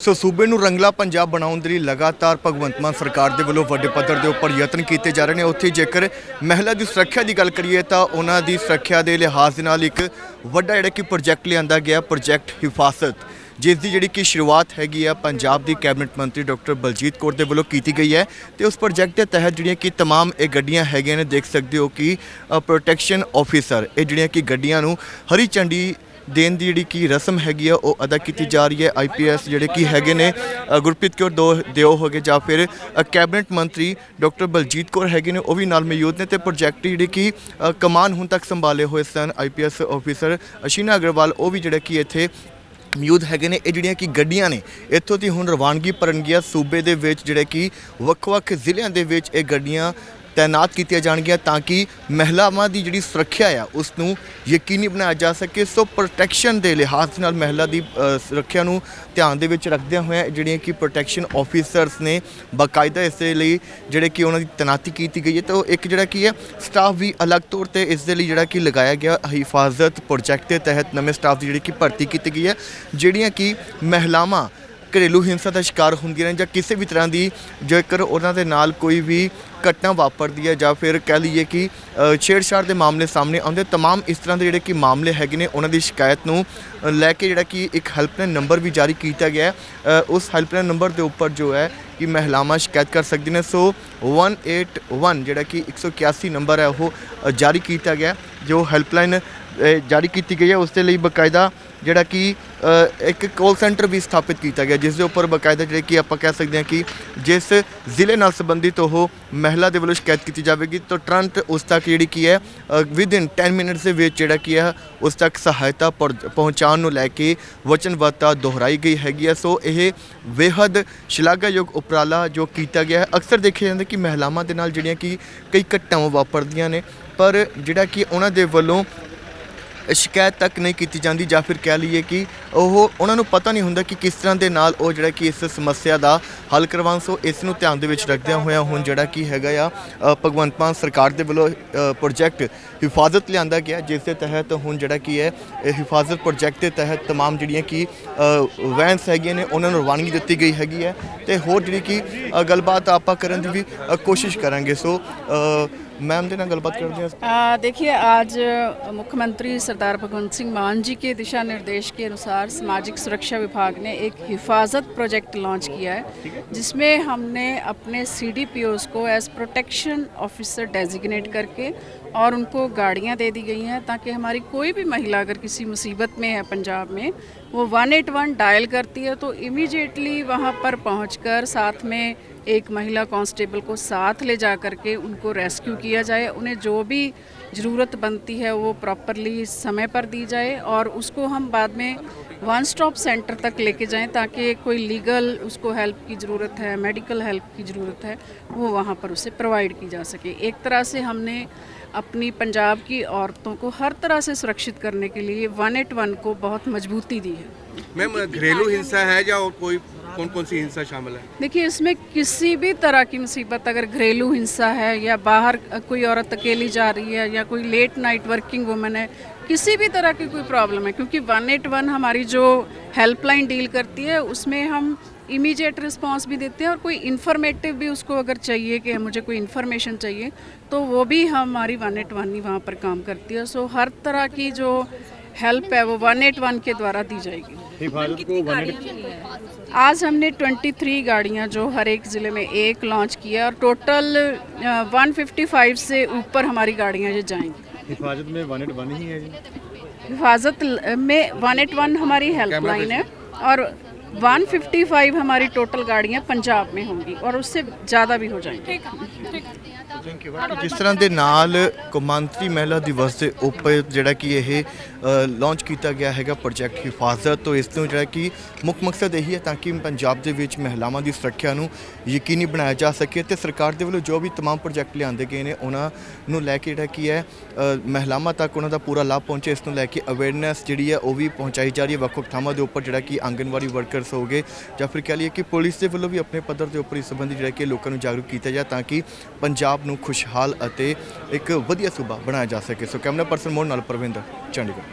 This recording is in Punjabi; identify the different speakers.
Speaker 1: ਸੋ ਸੂਬੇ ਨੂੰ ਰੰਗਲਾ ਪੰਜਾਬ ਬਣਾਉਣ ਦੇ ਲਈ ਲਗਾਤਾਰ ਭਗਵੰਤ ਮਾਨ ਸਰਕਾਰ ਦੇ ਵੱਲੋਂ ਵੱਡੇ ਪੱਧਰ ਦੇ ਉੱਪਰ ਯਤਨ ਕੀਤੇ ਜਾ ਰਹੇ ਨੇ। ਉੱਥੇ ਜੇਕਰ ਮਹਿਲਾ ਦੀ ਸੁਰੱਖਿਆ ਦੀ ਗੱਲ ਕਰੀਏ ਤਾਂ ਉਹਨਾਂ ਦੀ ਸੁਰੱਖਿਆ ਦੇ ਲਿਹਾਜ਼ ਦੇ ਨਾਲ ਇੱਕ ਵੱਡਾ ਜਿਹੜਾ ਕਿ ਪ੍ਰੋਜੈਕਟ ਲਿਆਂਦਾ ਗਿਆ, ਪ੍ਰੋਜੈਕਟ ਹਿਫਾਜ਼ਤ, ਜਿਸ ਦੀ ਜਿਹੜੀ ਕਿ ਸ਼ੁਰੂਆਤ ਹੈਗੀ ਆ ਪੰਜਾਬ ਦੀ ਕੈਬਨਿਟ ਮੰਤਰੀ ਡਾਕਟਰ ਬਲਜੀਤ ਕੌਰ ਦੇ ਵੱਲੋਂ ਕੀਤੀ ਗਈ ਹੈ ਤੇ ਉਸ ਪ੍ਰੋਜੈਕਟ ਦੇ ਤਹਿਤ ਜਿਹੜੀਆਂ ਕਿ ਤਮਾਮ ਇਹ ਗੱਡੀਆਂ ਹੈਗੀਆਂ ਨੇ, ਦੇਖ ਸਕਦੇ ਹੋ ਕਿ ਪ੍ਰੋਟੈਕਸ਼ਨ ਆਫੀਸਰ ਇਹ ਜਿਹੜੀਆਂ ਕਿ ਗੱਡੀਆਂ ਨੂੰ ਹਰੀ ਝੰਡੀ ਦੇਣ ਦੀ ਜਿਹੜੀ ਕੀ ਰਸਮ ਹੈਗੀ ਆ, ਉਹ ਅਦਾ ਕੀਤੀ ਜਾ ਰਹੀ ਹੈ ਆਈਪੀਐਸ ਜਿਹੜੇ ਕੀ ਹੈਗੇ ਨੇ ਗੁਰਪ੍ਰੀਤ ਕੌਰ ਦੋ ਦਿਓ ਹੋਗੇ ਜਾਂ ਫਿਰ ਕੈਬਨਿਟ ਮੰਤਰੀ ਡਾਕਟਰ ਬਲਜੀਤ ਕੌਰ ਹੈਗੇ ਨੇ, ਉਹ ਵੀ ਨਾਲ ਮੌਜੂਦ ਨੇ ਤੇ ਪ੍ਰੋਜੈਕਟ ਦੀ ਜਿਹੜੀ ਕੀ ਕਮਾਨ ਹੁਣ ਤੱਕ ਸੰਭਾਲੇ ਹੋਏ ਸਨ ਆਈਪੀਐਸ ਆਫੀਸਰ ਅਸ਼ੀਨਾ ਅਗਰਵਾਲ, ਉਹ ਵੀ ਜਿਹੜੇ ਕੀ ਇੱਥੇ ਮੌਜੂਦ ਹੈਗੇ ਨੇ, ਇਹ ਜਿਹੜੀਆਂ ਕਿ ਗੱਡੀਆਂ ਨੇ, ਇੱਥੋਂ ਦੀ ਹੁਣ ਰਵਾਨਗੀ ਭਰਨਗੀਆਂ ਸੂਬੇ ਦੇ ਵਿੱਚ ਜਿਹੜੇ ਕਿ ਵੱਖ-ਵੱਖ ਜ਼ਿਲ੍ਹਿਆਂ ਦੇ ਵਿੱਚ ਇਹ ਗੱਡੀਆਂ ਤਾਇਨਾਤ ਕੀਤੀਆਂ ਜਾਣਗੀਆਂ ਤਾਂ ਕਿ ਮਹਿਲਾਵਾਂ ਦੀ ਜਿਹੜੀ ਸੁਰੱਖਿਆ ਆ ਉਸ ਨੂੰ ਯਕੀਨੀ ਬਣਾਇਆ ਜਾ ਸਕੇ ਸੋ ਪ੍ਰੋਟੈਕਸ਼ਨ ਦੇ ਲਿਹਾਜ਼ ਨਾਲ ਮਹਿਲਾ ਦੀ ਸੁਰੱਖਿਆ ਨੂੰ ਧਿਆਨ ਦੇ ਵਿੱਚ ਰੱਖਦਿਆਂ ਹੋਇਆਂ ਜਿਹੜੀਆਂ ਕਿ ਪ੍ਰੋਟੈਕਸ਼ਨ ਆਫੀਸਰਸ ਨੇ ਬਾਕਾਇਦਾ ਇਸ ਦੇ ਲਈ ਜਿਹੜੇ ਕਿ ਉਹਨਾਂ ਦੀ ਤੈਨਾਤੀ ਕੀਤੀ ਗਈ ਹੈ ਤਾਂ ਉਹ ਇੱਕ ਜਿਹੜਾ ਕੀ ਹੈ ਸਟਾਫ ਵੀ ਅਲੱਗ ਤੌਰ ਤੇ ਇਸ ਦੇ ਲਈ ਜਿਹੜਾ ਕਿ ਲਗਾਇਆ ਗਿਆ ਹਿਫਾਜ਼ਤ ਪ੍ਰੋਜੈਕਟ ਦੇ ਤਹਿਤ ਨਵੇਂ ਸਟਾਫ ਦੀ ਜਿਹੜੀ ਕਿ ਭਰਤੀ ਕੀਤੀ ਗਈ ਹੈ ਜਿਹੜੀਆਂ ਕਿ ਮਹਿਲਾਵਾਂ ਘਰੇਲੂ ਹਿੰਸਾ ਦਾ ਸ਼ਿਕਾਰ ਹੁੰਦੀਆਂ ਨੇ ਜਾਂ ਕਿਸੇ ਵੀ ਤਰ੍ਹਾਂ ਦੀ ਜੇਕਰ ਉਹਨਾਂ ਦੇ ਨਾਲ ਕੋਈ ਵੀ ਘਟਨਾ ਵਾਪਰਦੀ ਹੈ ਜਾਂ ਫਿਰ ਕਹਿ ਲਈਏ ਕਿ ਅ, ਛੇੜਛਾੜ ਦੇ ਮਾਮਲੇ ਸਾਹਮਣੇ ਆਉਂਦੇ तमाम ਇਸ ਤਰ੍ਹਾਂ ਦੇ ਜਿਹੜੇ ਕਿ ਮਾਮਲੇ ਹੈਗੇ ਨੇ ਉਹਨਾਂ ਦੀ ਸ਼ਿਕਾਇਤ ਨੂੰ ਅ, ਲੈ ਕੇ ਜਿਹੜਾ ਕਿ ਇੱਕ ਹੈਲਪਲਾਈਨ ਨੰਬਰ ਵੀ ਜਾਰੀ ਕੀਤਾ ਗਿਆ ਹੈ ਅ, ਉਸ ਹੈਲਪਲਾਈਨ ਨੰਬਰ ਦੇ ਉੱਪਰ ਜੋ ਹੈ ਕਿ ਮਹਿਲਾਵਾਂ ਸ਼ਿਕਾਇਤ ਕਰ ਸਕਦੀਆਂ ਨੇ ਸੋ 181 ਜਿਹੜਾ ਕਿ 181 ਨੰਬਰ ਹੈ ਉਹ ਅ, ਜਾਰੀ ਕੀਤਾ ਗਿਆ ਹੈ। ਜੋ ਹੈਲਪਲਾਈਨ ਅ, ਜਾਰੀ ਕੀਤੀ ਗਈ ਹੈ ਉਸ ਦੇ ਲਈ ਬਕਾਇਦਾ ਜਿਹੜਾ ਕਿ ਇੱਕ ਕਾਲ ਸੈਂਟਰ ਵੀ ਸਥਾਪਿਤ ਕੀਤਾ ਗਿਆ, ਜਿਸ ਦੇ ਉੱਪਰ ਬਕਾਇਦਾ ਜਿਹੜੇ ਕਿ ਆਪਾਂ ਕਹਿ ਸਕਦੇ ਹਾਂ ਕਿ ਜਿਸ ਜ਼ਿਲ੍ਹੇ ਨਾਲ ਸੰਬੰਧਿਤ ਉਹ ਮਹਿਲਾ ਦੇ ਵੱਲੋਂ ਸ਼ਿਕਾਇਤ ਕੀਤੀ ਜਾਵੇਗੀ, ਤਾਂ ਤੁਰੰਤ ਉਸ ਤੱਕ ਜਿਹੜੀ ਕੀ ਹੈ ਵਿਦ ਇਨ 10 ਮਿੰਟਸ ਦੇ ਵਿੱਚ ਜਿਹੜਾ ਕੀ ਹੈ, ਉਸ ਤੱਕ ਸਹਾਇਤਾ ਪਹੁੰਚ- ਪਹੁੰਚਾਉਣ ਨੂੰ ਲੈ ਕੇ ਵਚਨਬੱਧਤਾ ਦੁਹਰਾਈ ਗਈ ਹੈਗੀ ਹੈ। ਸੋ ਇਹ ਬੇਹੱਦ ਸ਼ਲਾਘਾਯੋਗ ਉਪਰਾਲਾ ਜੋ ਕੀਤਾ ਗਿਆ ਹੈ। ਅਕਸਰ ਦੇਖਿਆ ਜਾਂਦਾ ਕਿ ਮਹਿਲਾਵਾਂ ਦੇ ਨਾਲ ਜਿਹੜੀਆਂ ਕਿ ਕਈ ਘਟਨਾਵਾਂ ਵਾਪਰਦੀਆਂ ਨੇ, ਪਰ ਜਿਹੜਾ ਕਿ ਉਹਨਾਂ ਦੇ ਵੱਲੋਂ ਸ਼ਿਕਾਇਤ ਤੱਕ ਨਹੀਂ ਕੀਤੀ ਜਾਂਦੀ ਜਾਂ ਫਿਰ ਕਹਿ ਲਈਏ ਕਿ ਉਹ ਉਹਨਾਂ ਨੂੰ ਪਤਾ ਨਹੀਂ ਹੁੰਦਾ ਕਿ ਕਿਸ ਤਰ੍ਹਾਂ ਦੇ ਨਾਲ ਉਹ ਜਿਹੜਾ ਕਿ ਇਸ ਸਮੱਸਿਆ ਦਾ ਹੱਲ ਕਰਵਾਉਣ ਸੋ ਇਸ ਨੂੰ ਧਿਆਨ ਦੇ ਵਿੱਚ ਰੱਖਦਿਆਂ ਹੋਇਆਂ ਹੁਣ ਜਿਹੜਾ ਕੀ ਹੈਗਾ ਆ ਅ, ਭਗਵੰਤ ਮਾਨ ਸਰਕਾਰ ਦੇ ਵੱਲੋਂ ਅ, ਪ੍ਰੋਜੈਕਟ ਹਿਫਾਜ਼ਤ ਲਿਆਂਦਾ ਗਿਆ ਜਿਸ ਦੇ ਤਹਿਤ ਹੁਣ ਜਿਹੜਾ ਕੀ ਹੈ ਇਹ ਹਿਫਾਜ਼ਤ ਪ੍ਰੋਜੈਕਟ ਦੇ ਤਹਿਤ तमाम ਜਿਹੜੀਆਂ ਕਿ ਵੈਨਸ ਹੈਗੀਆਂ ਨੇ ਉਹਨਾਂ ਨੂੰ ਰਵਾਨਗੀ ਦਿੱਤੀ ਗਈ ਹੈਗੀ ਹੈ ਤੇ ਹੋਰ ਜਿਹੜੀ ਕਿ ਅ, ਗੱਲਬਾਤ ਆਪਾਂ ਕਰਨ ਦੀ ਵੀ ਅ, ਕੋਸ਼ਿਸ਼ ਕਰਾਂਗੇ ਸੋ ਮੈਮ ਦੇ ਨਾਲ ਗੱਲਬਾਤ ਕਰਦੇ ਹਾਂ
Speaker 2: आ, देखिए आज अ, मुख्यमंत्री सरदार भगवंत सिंह मान जी के दिशा निर्देश के अनुसार सामाजिक सुरक्षा विभाग ने एक हिफाजत प्रोजेक्ट लॉन्च किया है जिसमें हमने अपने सी को एज प्रोटेक्शन ऑफिसर डेजिग्नेट करके और उनको गाड़ियां दे दी गई हैं ताकि हमारी कोई भी महिला अगर किसी मुसीबत में है पंजाब में वो 181 डायल करती है तो इमीडिएटली वहाँ पर पहुँचकर साथ में एक महिला कांस्टेबल को साथ ले जा करके उनको रेस्क्यू किया जाए, उन्हें जो भी ज़रूरत बनती है वो प्रॉपरली समय पर दी जाए और उसको हम बाद में वन स्टॉप सेंटर तक लेके जाएँ ताकि कोई लीगल उसको हेल्प की ज़रूरत है, मेडिकल हेल्प की ज़रूरत है, वो वहाँ पर उसे प्रोवाइड की जा सके। एक तरह से हमने अपनी पंजाब की औरतों को हर तरह से सुरक्षित करने के लिए 181 को बहुत मजबूती दी है।
Speaker 3: मैम, घरेलू हिंसा है या कोई कौन कौन सी हिंसा शामिल है?
Speaker 2: देखिए, इसमें किसी भी तरह की मुसीबत, अगर घरेलू हिंसा है या बाहर कोई औरत अकेली जा रही है या कोई लेट नाइट वर्किंग वुमन है, किसी भी तरह की कोई प्रॉब्लम है, क्योंकि 181 हमारी जो हेल्पलाइन डील करती है, उसमें हम इमीडिएट रिस्पांस भी देते हैं और कोई इन्फॉर्मेटिव भी उसको अगर चाहिए कि मुझे कोई इन्फॉर्मेशन चाहिए तो वो भी हमारी 181 ही वहाँ पर काम करती है। सो हर तरह की जो हेल्प है, वो 181 के द्वारा दी जाएगी।
Speaker 4: हिफाजत को
Speaker 2: आज हमने 23 गाड़ियाँ जो हर एक ज़िले में एक लॉन्च किया और टोटल अ, 155 से ऊपर हमारी गाड़ियाँ ये जाएँगी।
Speaker 4: हिफाजत में वन एट वन ही है
Speaker 2: हिफाजत में वन एट वन हमारी हेल्पलाइन है और 155 हमारी टोटल गाड़ियां पंजाब में होंगी और उससे ज़्यादा भी हो जाएंगी
Speaker 1: ਥੈਂਕ ਯੂ ਜਿਸ ਤਰ੍ਹਾਂ ਦੇ ਨਾਲ ਕੌਮਾਂਤਰੀ ਮਹਿਲਾ ਦਿਵਸ ਦੇ ਉੱਪਰ ਜਿਹੜਾ ਕਿ ਇਹ ਲਾਂਚ ਕੀਤਾ ਗਿਆ ਹੈਗਾ ਪ੍ਰੋਜੈਕਟ ਹਿਫਾਜ਼ਤ ਤੋਂ ਇਸ ਨੂੰ ਜਿਹੜਾ ਕਿ ਮੁੱਖ ਮਕਸਦ ਇਹੀ ਹੈ ਤਾਂ ਕਿ ਪੰਜਾਬ ਦੇ ਵਿੱਚ ਮਹਿਲਾਵਾਂ ਦੀ ਸੁਰੱਖਿਆ ਨੂੰ ਯਕੀਨੀ ਬਣਾਇਆ ਜਾ ਸਕੇ ਤੇ ਸਰਕਾਰ ਦੇ ਵੱਲੋਂ ਜੋ ਵੀ तमाम ਪ੍ਰੋਜੈਕਟ ਲਿਆਂਦੇ ਗਏ ਨੇ ਉਹਨਾਂ ਨੂੰ ਲੈ ਕੇ ਜਿਹੜਾ ਕੀ ਹੈ ਅ, ਮਹਿਲਾਵਾਂ ਤੱਕ ਉਹਨਾਂ ਦਾ ਪੂਰਾ ਲਾਭ ਪਹੁੰਚੇ ਇਸ ਨੂੰ ਲੈ ਕੇ ਅਵੇਅਰਨੈਸ ਜਿਹੜੀ ਹੈ ਉਹ ਵੀ ਪਹੁੰਚਾਈ ਜਾ ਰਹੀ ਹੈ ਵੱਖ-ਵੱਖ ਥਾਵਾਂ ਦੇ ਉੱਪਰ ਜਿਹੜਾ ਕਿ ਆਂਗਨਵਾੜੀ ਵਰਕਰਸ ਹੋਗੇ ਜਾਂ ਫਿਰ ਕਹਿ ਲਈਏ ਕਿ ਪੁਲਿਸ ਦੇ ਵੱਲੋਂ ਵੀ ਆਪਣੇ ਪੱਧਰ ਦੇ ਉੱਪਰ ਇਸ ਸੰਬੰਧੀ ਜਿਹੜਾ ਕਿ ਲੋਕਾਂ ਨੂੰ ਜਾਗਰੂਕ ਕੀਤਾ ਜਾ ਤਾਂ ਕਿ ਪੰਜਾਬ ਨੂੰ ਖੁਸ਼ਹਾਲ ਅਤੇ ਇੱਕ ਵਧੀਆ ਸੂਬਾ ਬਣਾਇਆ ਜਾ ਸਕੇ। ਸੋ ਕੈਮਰਾ ਪਰਸਨ ਮੋਹਨ ਨਾਲ ਪ੍ਰਵਿੰਦਰ, ਚੰਡੀਗੜ੍ਹ।